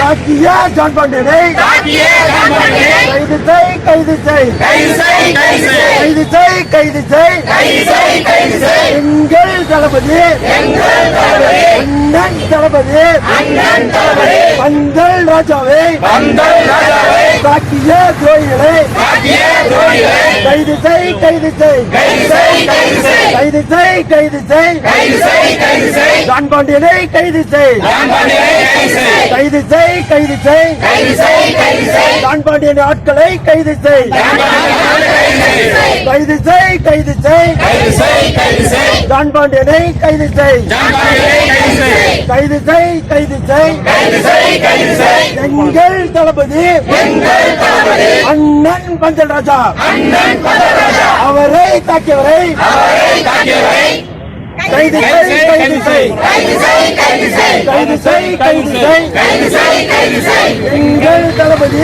தாக்கிய ஜான் பாண்டியனை கைது செய் கைது செய். கைது செய் கைது செய். எங்கள் தளபதி. அண்ணன் தளபதி. பந்தல் ராஜாவை. தாக்கிய துரோகிகளை. கைது செய் கைது செய் கைது செய் கைது செய் ஜான் பாண்டியனை கைது செய் கைது செய் கைது செய் ஜான் பாண்டியன் ஆட்களை கைது செய் கைது செய் கைது செய் ஜான் பாண்டியனை கைது செய் கைது செய் கைது செய் எங்கள் தளபதி அண்ணன் பஞ்சல் ராஜா அவரை தாக்கியவரை கைது செய் கைது செய் கைது செய் கைது செய் எங்கள் தளபதி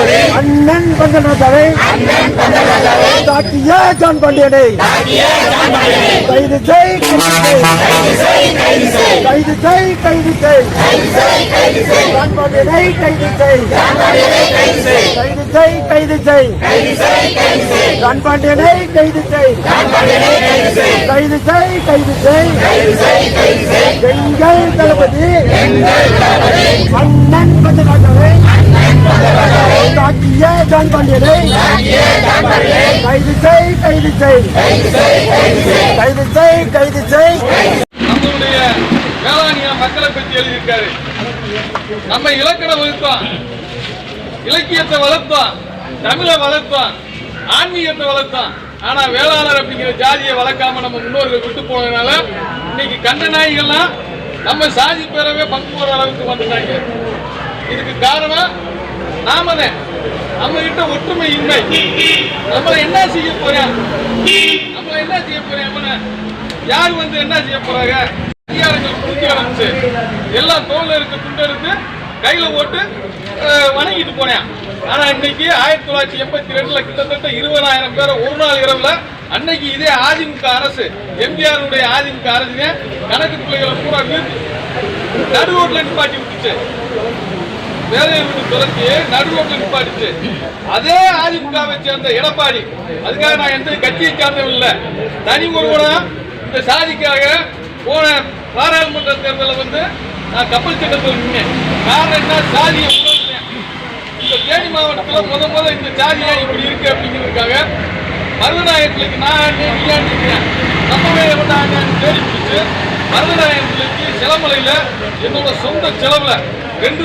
அண்ணன் ராஜாவை தாக்கிய ஜான் பாண்டியனை கைது செய் கைது செய் கைது செய் ஜான் பாண்டியனை கைது செய் கைது செய் கைது செய் ஜான் பாண்டியனை கைது செய் கைது செய் கைது செய் எங்கள் தளபதி அண்ணன் பஞ்சராஜாவை தாக்கிய ஜான் பாண்டியனை கைது செய் கைது செய் கைது செய் கைது செய் நம்மளுடைய வேளாண்மையா மக்களை பற்றி எழுதியிருக்காரு நம்ம இலக்கணம் வளர்த்தோம் இலக்கியத்தை வளர்த்தோம் தமிழை வளர்த்தோம் ஆன்மீகத்தை வளர்த்தான் ஆனா வேளாளர் அப்படிங்கிற ஜாதியை வளர்க்காம நம்ம முன்னோர்கள் விட்டு போனதுனால இன்னைக்கு கண்ட நாய்கள்லாம் நம்ம சாதி பேரவே பங்கு போற அளவுக்கு வந்துட்டாங்க. இதுக்கு காரணம் நாம நம்ம கிட்ட ஒற்றுமை இன்மை நம்ம என்ன செய்ய போறேன் நம்ம என்ன செய்ய போறேன் யார் வந்து என்ன செய்ய போறாங்க? அதிகாரங்கள் குடிக்க ஆரம்பிச்சு எல்லாம் தோல்ல இருக்க துண்டு எடுத்து கையில போட்டு வணங்கிட்டு போனேன். ஆனா இன்னைக்கு ஆயிரத்தி தொள்ளாயிரத்தி எண்பத்தி ரெண்டுல கிட்டத்தட்ட இருபதாயிரம் பேரை ஒரு நாள் இரவுல அன்னைக்கு இதே அதிமுக அரசு எம்ஜிஆருடைய அதிமுக அரசு கணக்கு பிள்ளைகளை பூரா வீட்டு நிப்பாட்டி விட்டுச்சு. வேலையை விட்டு துரத்தி நடு ரோட்ல அதே அதிமுகவை சேர்ந்த எடப்பாடி. அதுக்காக நான் எந்த கட்சியை சார்ந்தவன் இல்லை. தனி ஒருவனா இந்த சாதிக்காக போன பாராளுமன்ற தேர்தலில் வந்து நான் கப்பல் சட்டத்தில் நின்றேன் காரணம் என்ன? சாதியை உணர்ந்தேன். இந்த தேனி மாவட்டத்தில் முத முத இந்த சாதியா இப்படி இருக்கு அப்படிங்கிறதுக்காக மருதநாயகத்துக்கு நான் நீயாண்டிருக்கேன் நம்ம மேல வந்து நான் தேடி பிடிச்சு மருதநாயகத்துக்கு சிலமலையில் என்னோட சொந்த செலவில் ரெண்டு